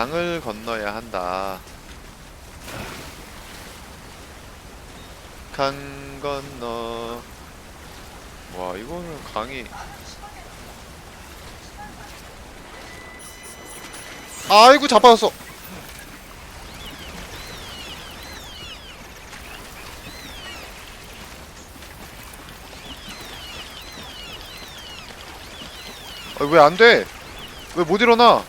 강을 건너야 한다. 강 건너. 와, 이거는 강이. 아이고, 자빠졌어. 아, 왜안 돼? 왜 못 일어나?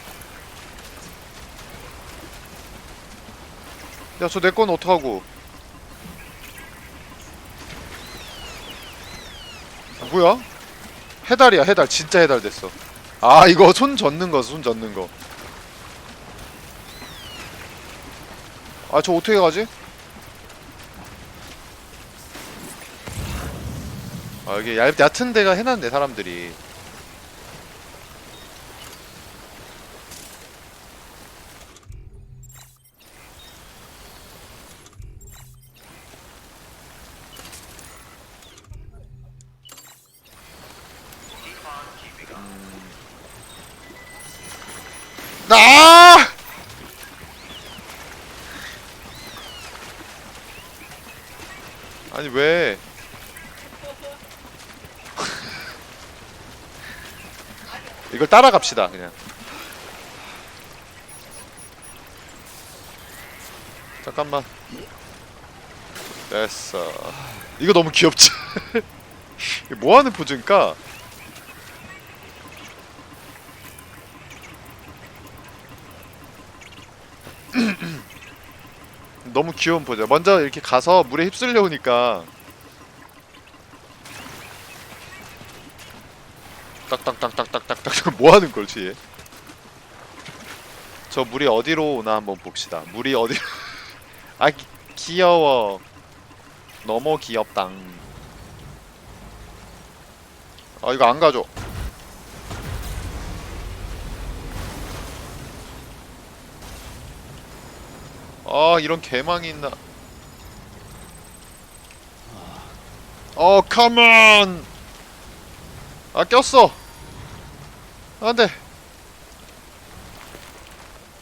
야, 저 내 건 어떡하고? 아, 뭐야? 해달이야, 해달. 진짜 해달 됐어. 아, 이거 손 젓는 거, 손 젓는 거. 아, 저 어떻게 가지? 아, 이게 얇, 얕은 데가 해놨네, 사람들이. 나! 아니 왜? 이걸 따라갑시다 그냥. 잠깐만. 됐어. 이거 너무 귀엽지? 뭐 하는 포즈인가? 너무 귀여운 포즈. 먼저 이렇게 가서 물에 휩쓸려 오니까 딱딱딱딱딱딱딱 뭐 하는 걸지 얘? 저 물이 어디로 오나 한번 봅시다. 물이 어디? 아 기, 귀여워. 너무 귀엽당. 아 이거 안 가져. 아 이런 개망이 있나? 어 컴온 아 꼈어. 안돼.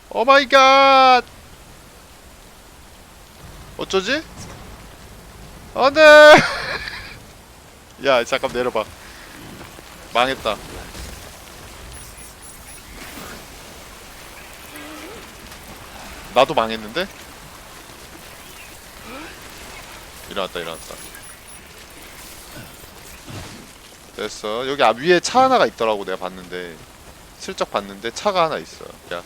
오 마이 갓 어쩌지? 안돼! 야 잠깐 내려봐. 망했다 나도 망했는데? 일어났다 일어났다 됐어 여기 앞 위에 차 하나가 있더라고 내가 봤는데 슬쩍 봤는데 차가 하나 있어 야.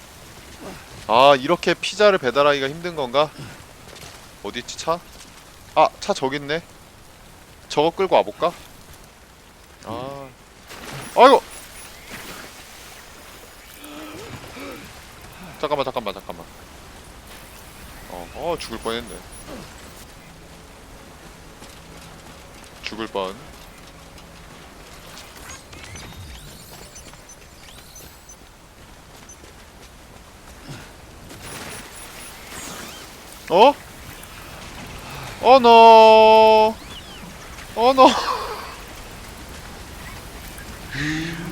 아 이렇게 피자를 배달하기가 힘든 건가? 어디 있지 차? 아 차 저기 있네 저거 끌고 와볼까? 아 아이고 잠깐만 잠깐만 잠깐만 죽을 뻔했네. 죽을 뻔. 어? 어 노. 어 노.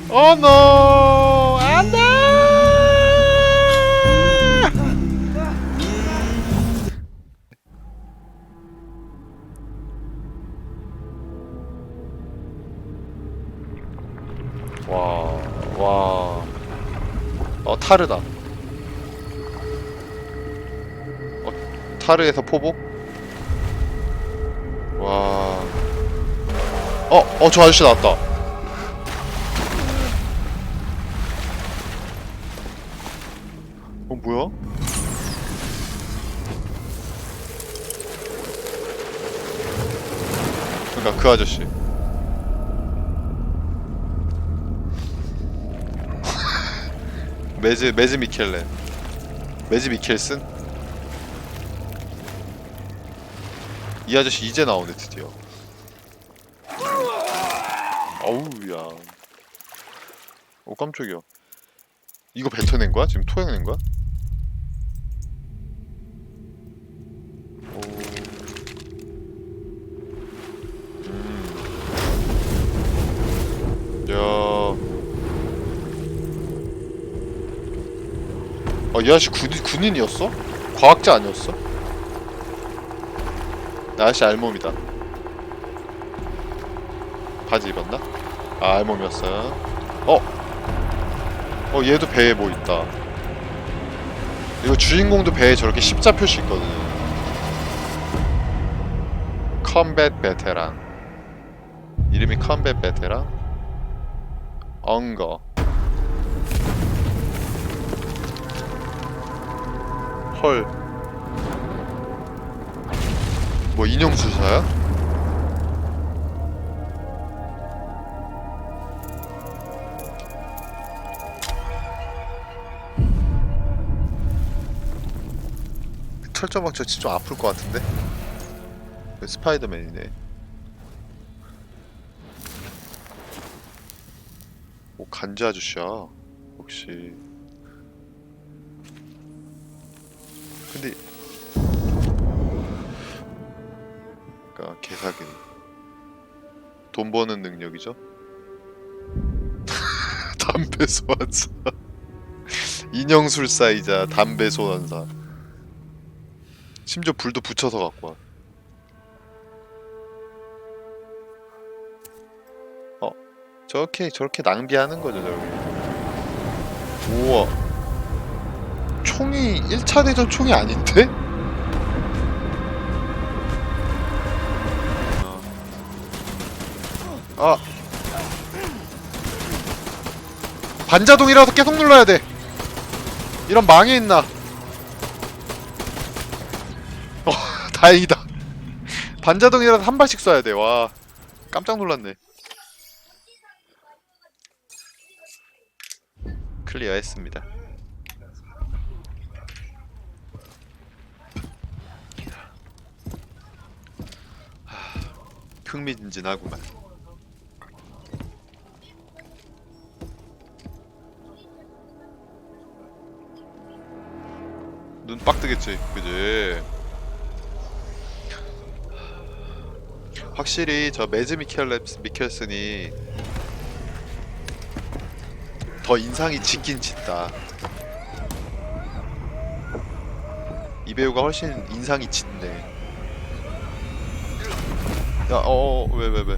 어 노. 와, 와. 어, 타르다. 어, 타르에서 포복? 와. 어, 어, 저 아저씨 나왔다. 어, 뭐야? 그니까 그 아저씨. 메즈 메즈 미켈렌 메즈 미켈슨? 이 아저씨 이제 나오네 드디어. 어우 야 오 깜짝이야. 이거 뱉어낸 거야? 지금 토해낸 거야? 오. 음. 야 아, 이 아저씨 군, 군인이었어? 과학자 아니었어? 나 아저씨 알몸이다. 바지 입었나? 아, 알몸이었어요. 어? 어, 얘도 배에 뭐 있다. 이거 주인공도 배에 저렇게 십자 표시 있거든요. 컴뱃 베테랑. 이름이 컴뱃 베테랑? 엉거. 헐. 뭐 인형 수사야? 철조망 저 진짜 좀 아플 것 같은데? 스파이더맨이네. 오 간지 아저씨야. 혹시. 근데 그러니까 개사기니 돈 버는 능력이죠? 담배 소환사. 인형술사이자 담배 소환사. 심지어 불도 붙여서 갖고 와. 어, 저렇게 저렇게 낭비하는 거죠 저렇게. 우와 총이 1차 대전 총이 아닌데? 아. 반자동이라도 계속 눌러야 돼. 이런 망에 있나? 어 다행이다. 반자동이라도 한 발씩 쏴야 돼와 깜짝 놀랐네. 클리어 했습니다 흥미진진하구만. 눈 빡 뜨겠지, 그지? 확실히 저 매즈 미켈랩스 미켈슨이 더 인상이 짙긴 짙다. 이 배우가 훨씬 인상이 짙네. 야, 어, 어, 왜, 왜, 왜?